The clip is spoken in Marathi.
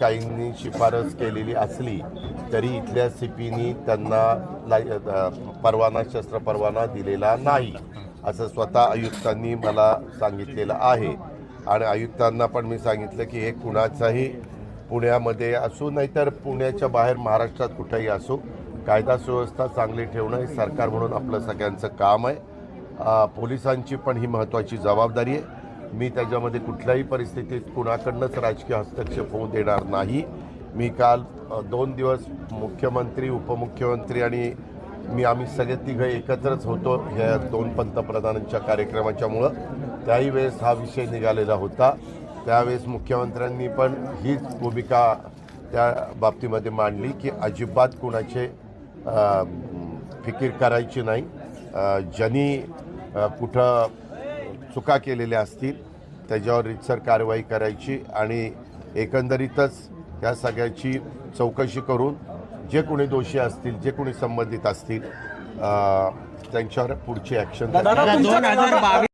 काहींनी शिफारस केलेली असली तरी इथल्या सीपीनी त्यांना परवाना शस्त्र परवाना दिलेला नाही असं स्वतः आयुक्तांनी मला सांगितलेलं आहे. आणि आयुक्तांना पण मी सांगितलं की हे कुणाचाही पुण्यामध्ये असो नाहीतर पुण्याच्या बाहेर महाराष्ट्रात कुठेही असो कायदा सुव्यवस्था चांगली ठेवणं हे सरकार म्हणून आपलं सगळ्यांचं काम आहे. पोलिसांची पण ही महत्त्वाची जबाबदारी आहे. मी त्याच्यामध्ये कुठल्याही परिस्थितीत कुणाकडनंच राजकीय हस्तक्षेप होऊ देणार नाही. मी काल दोन दिवस मुख्यमंत्री उपमुख्यमंत्री आणि मी आम्ही सगळे तिघं एकत्रच होतो ह्या दोन पंतप्रधानांच्या कार्यक्रमाच्यामुळं. त्याही वेळेस हा विषय निघालेला होता. त्यावेळेस मुख्यमंत्र्यांनी पण हीच भूमिका त्या बाबतीमध्ये मांडली की अजिबात कुणाचे फिकीर करायची नाही. ज्यांनी कुठं चुका केलेल्या असतील त्याच्यावर रितसर कारवाई करायची आणि एकंदरीतच या सगळ्याची चौकशी करून जे कोणी दोषी असतील जे कोणी संबंधित असतील त्यांच्यावर पुढची ॲक्शन